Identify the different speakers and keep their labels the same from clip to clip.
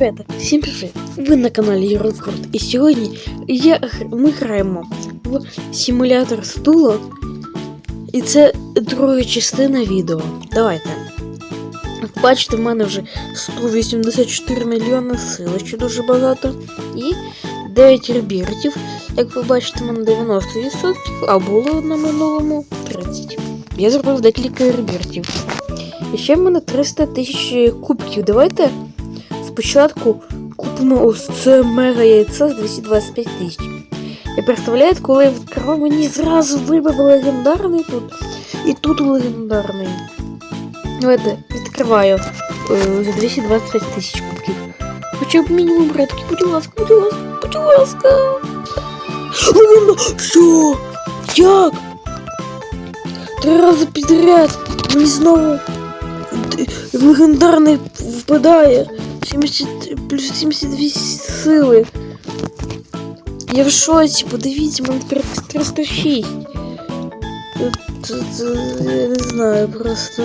Speaker 1: Ребята, всім привіт! Ви на каналі Єврокрут. І сьогодні я, ми граємо в симулятор стула. І це друга частина відео. Давайте. Як бачите, в мене вже 184 мільйони сили, що дуже багато. І 9 ребіртів. Як ви бачите, в мене 90%, а було на минулому 30. Я зробив декілька ребіртів. І ще в мене 300 тисяч кубків. Давайте спочатку купимо ось це мега яйце з 225 тисяч. І представляєте, коли я відкривав, мені зразу вибив легендарний тут. І тут легендарний. Давайте відкриваю е, за 225 тисяч кубків. Хоча б мінімум редки, будь ласка, будь ласка, будь ласка. Що? Як? Три рази підряд. Мені знову легендарний впадає. 70, плюс 72 сили. Я в шоці, подивіться, мене тепер 306. Це, це, я не знаю просто.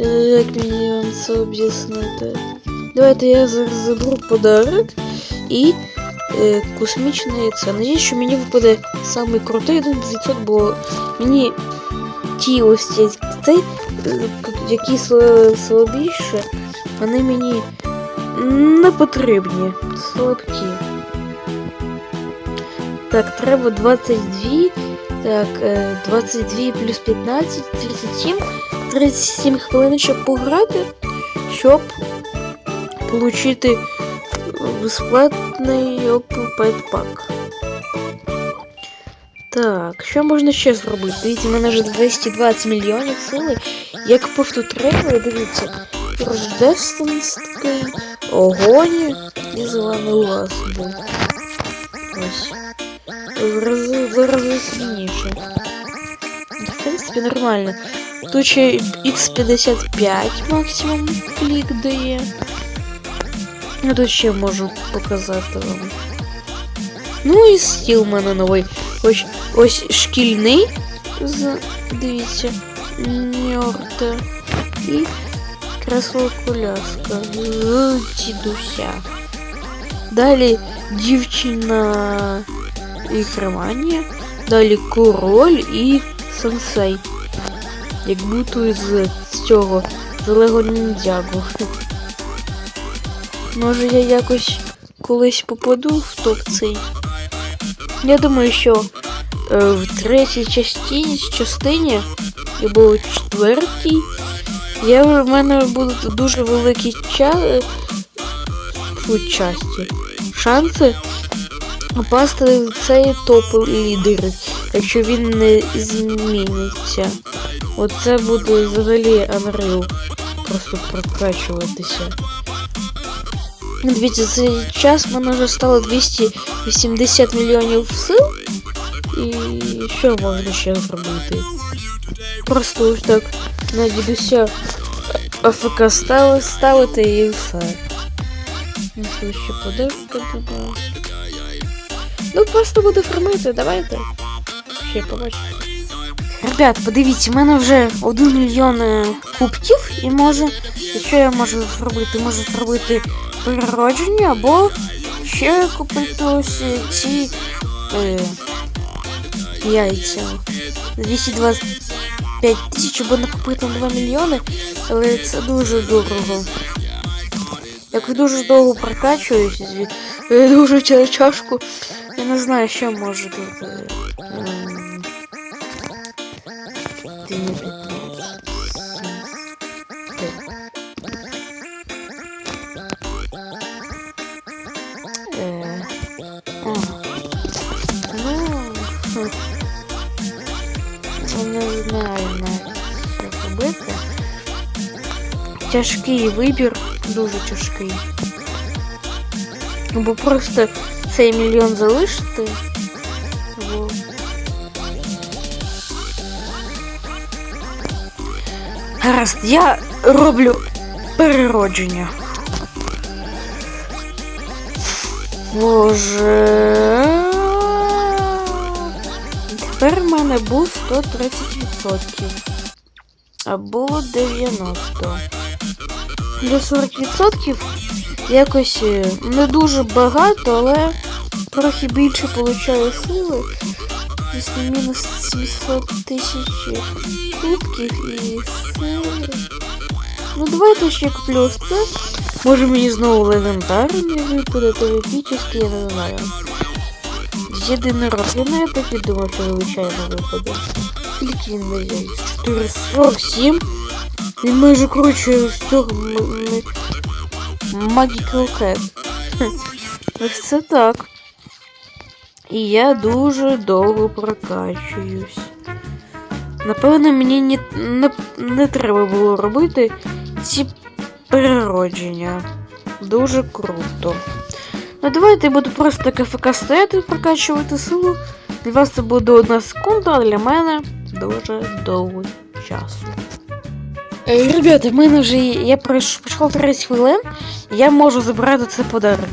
Speaker 1: Е, Як мені вам це об'яснити? Давайте я зараз заберу подарок і е, космічне яйце. Надіюсь, що мені випаде самий крутий 1%, бо мені ті ось ці- е, які слабіше, вони мені не потрібні. Слабкі. Так, треба 22. Так, е, 22 плюс 15, 37. 37 хвилин, щоб пограти, щоб отримати е, безплатний Pet Так, що можна ще зробити? Дивіться, в мене вже 220 мільйонів сили. Я купив тут трейлер, дивіться. Рождественський, огонь і зелений лаз був. Ось. В рази, в рази сильніше. В принципі, нормально. Тут ще X55 максимум клік дає. Ну тут ще можу показати вам. Ну і стіл в мене новий. Ось, ось шкільний. Дивіться. Ньорте. І кресло коляска дідуся. Далі дівчина і кермання. Далі король і сенсей. Як будто з цього з Лего Ніндзягу. Може я якось колись попаду в топ цей. Я думаю, що е, в третій частині, частині або в четвертій я, в мене будуть дуже великі ча... фу, часті. Шанси попасти в цей топ лідер, якщо він не зміниться. Оце буде взагалі Unreal. Просто прокачуватися. Дивіться, за цей час в мене вже стало 280 мільйонів сил. І що можна ще зробити? Просто ось так на дідуся АФК став- ставити і все. Ну, що ще подивка буде. Ну, просто буду фармити, давайте. Ще побачимо. Ребят, подивіться, в мене вже 1 мільйон е, кубків і може. Що я можу зробити? Можу зробити переродження або ще купити ось ці е, яйця. 225 тисяч, або накупити на 2 мільйони, але це дуже дорого. Як дуже довго прокачуюся, е, дуже через чашку, я не знаю, що може тут. Тяжкий вибір, дуже тяжкий. Бо просто цей мільйон залишити. Бо... Гаразд, я роблю переродження. Боже. Тепер в мене був 130%. А було 90. Для 40% якось е, не дуже багато, але трохи більше получаю сили. Після мінус 700 тисяч кубків і сили. Ну давайте ще куплю ось це. Може мені знову легендарний випаде, то епічний, я не знаю. Єдиний раз. Я навіть так і думав, що звичайно випаде. Скільки він дає? 447? Він майже коротше з цього м- м- Magical Cat. Хе, Ось це так. І я дуже довго прокачуюсь. Напевно, мені не, не, не треба було робити ці переродження. Дуже круто. Ну давайте я буду просто КФК стояти і прокачувати силу. Для вас це буде одна секунда, а для мене дуже довгий часу. Е, Ребята, в мене вже я пройш- пройшло 30 хвилин, я можу забрати це подарок.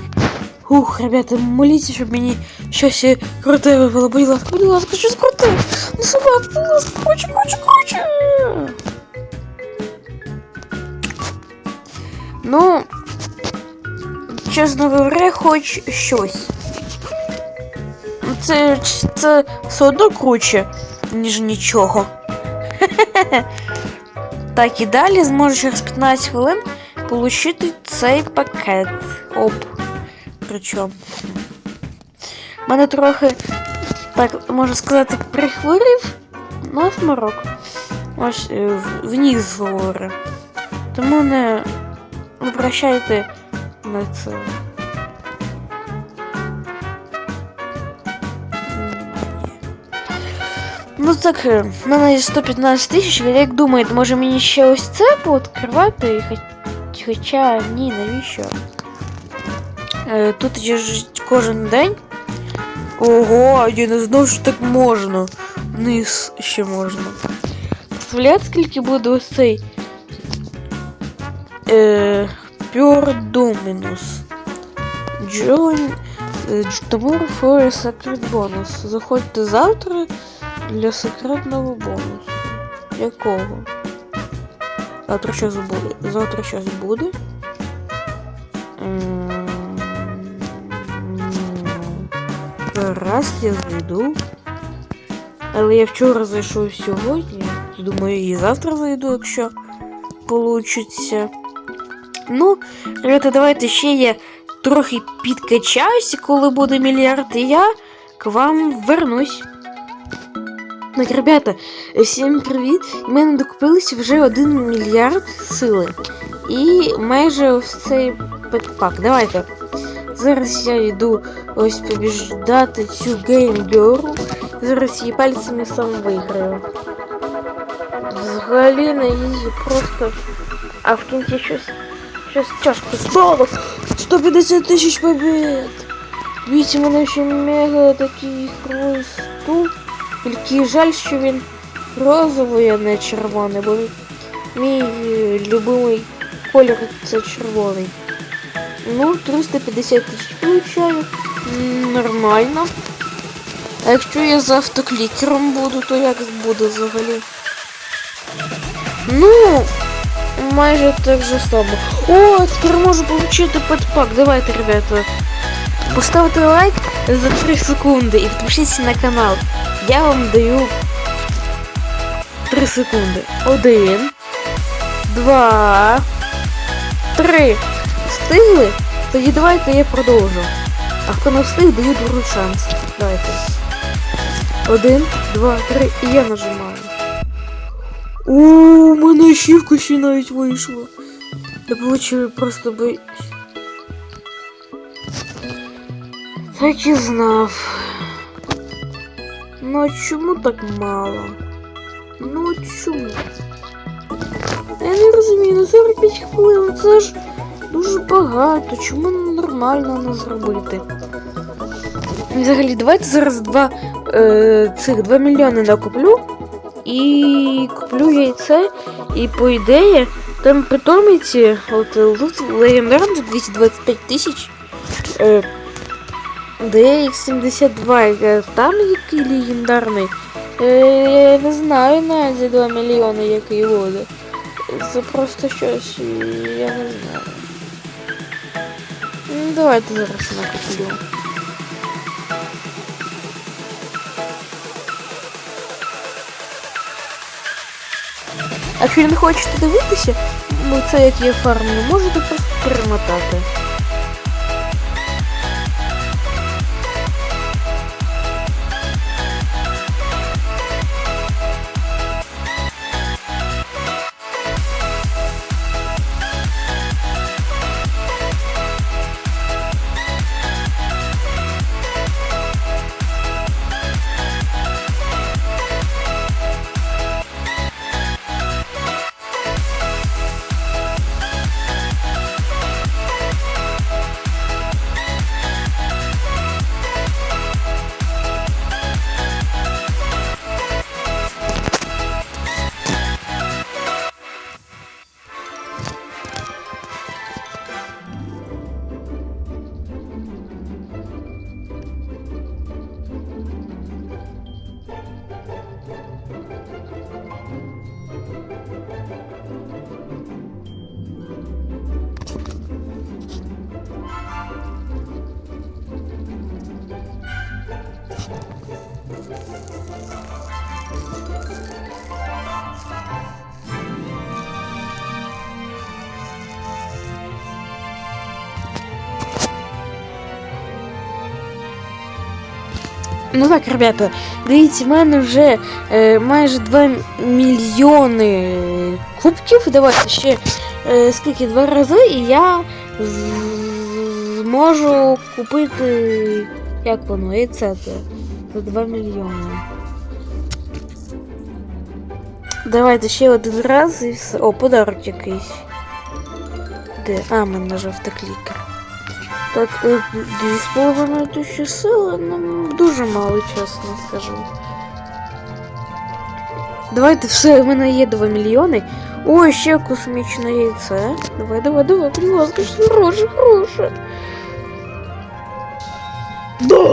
Speaker 1: Ух, ребята, моліться, щоб мені щось круте випало. Будь ласка, будь ласка, щось круте. Ну, собак, будь ласка, круче, круче, круче. Ну, чесно говоря, хоч щось. Це, це все одно круче, ніж нічого. Так, і далі зможу через 15 хвилин отримати цей пакет. Оп. Причому. Мене трохи, так можна сказати, прихворів насморок. Ось е, в- вніс говорю. Тому не обращайте на це. Ну так, е, в мене є 115 тисяч, ви як думаєте, може мені ще ось це пооткривати? Хоч- Хоча ні, навіщо? Е, тут є ж кожен день. Ого, я не знав, що так можна. Вниз ще можна. Представляєте, скільки буде ось цей е, Pure Dominus. Join Tomorrow for a secret bonus. Заходьте завтра для секретного бонусу. Якого? Завтра щось буде. Завтра щось буде. Раз я зайду. Але я вчора зайшов сьогодні. Думаю, і завтра зайду, якщо получиться. Ну, ребята, давайте ще я трохи підкачаюся, коли буде мільярд, і я к вам вернусь. Так, ребята, всім привіт! У мене докупилися вже 1 мільярд сили. І майже ось цей петпак. Давайте. Зараз я йду ось побіждати цю геймгеру. Зараз її пальцями сам виграю. Взагалі на її просто. А в кінці щось. Щось тяжко стало. 150 тисяч побед. Дивіться, в мене ще мега такий хрусту. Тільки жаль, що він розовий, а не червоний, бо мій е, любимий колір це червоний. Ну, 350 тисяч получаю. Нормально. А якщо я з автоклікером буду, то як буде взагалі? Ну, майже так же само. О, тепер можу отримати подпак. Давайте, ребята. Поставте лайк за 3 секунди і підпишіться на канал. Я вам даю 3 секунди. Один. Два. Три. Встигли? Тоді давайте я продовжу. А хто не встиг, даю другий шанс. Давайте. Один, два, три. І я нажимаю. У мене ачівка ще навіть вийшла. Я получив просто би. Так і знав. Ну чому так мало? Ну чому? Я не розумію, ну 45 хвилин, це ж дуже багато. Чому нормально не зробити? Взагалі, давайте зараз два е, цих 2 мільйони накуплю. І куплю яйце. І по ідеї, там питомиці, от лут легендарно 225 тисяч. Е, DX72, е, там який легендарний. Е, я не знаю навіть за 2 мільйони, який буде. Це просто щось, я не знаю. давайте зараз накоплю. А не хочете дивитися, ну це як я фармлю, можете просто перемотати. Ну так, ребята, дивіться, в мене вже е, майже 2 мільйони кубків. Давайте ще е, скільки два рази, і я з- зможу купити. Як воно, яйце те за 2 мільйони. Давайте ще один раз і все. О, подарок якийсь. Де? А, мене нажав так лікар. Так, е, дві з половиною тисячі сили, ну, дуже мало, чесно скажу. Давайте все, в мене є 2 мільйони. О, ще космічне яйце. Давай, давай, давай, будь ласка, що хороше, хороше. Да,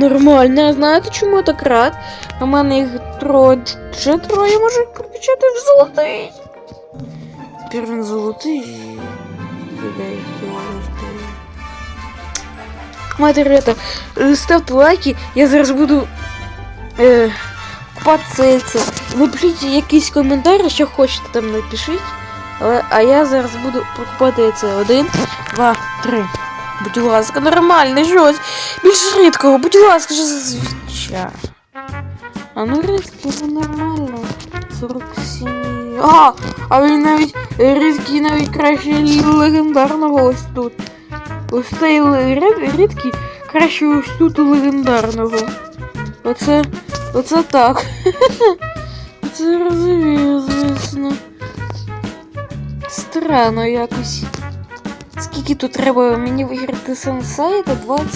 Speaker 1: нормально. А Знаєте, чому я так рад? У мене їх троє, ще троє можуть прокачати в золотий. Тепер він золотий. Кидай, Мати ребята, Е, ставте лайки, я зараз буду е, це яйце. Напишіть якийсь коментар, що хочете там напишіть. А я зараз буду покупати яйце. Один, два, три. Будь ласка, нормально, щось. Більш рідкого, будь ласка, що зазвичай. А ну рідкий, ну нормально. 47. А, а він навіть рідкий навіть краще легендарного ось тут. Ось цей л- рід- рідкий краще ось тут у легендарного. Оце. Оце так. Це розумію, звісно. Странно якось. Скільки тут треба мені виграти сенсей? Це 20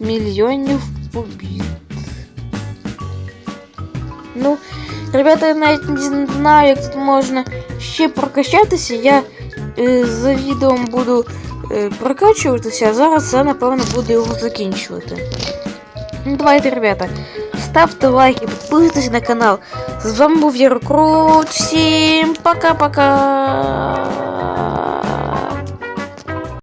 Speaker 1: мільйонів побід. Ну, ребята, я навіть не знаю, як тут можна ще прокачатися. Я е, за відео буду е, прокачуватися, а зараз я, напевно, буду його закінчувати. Ну, давайте, ребята, ставте лайки, підписуйтесь на канал. З вами був Єрокрут. Всім пока-пока.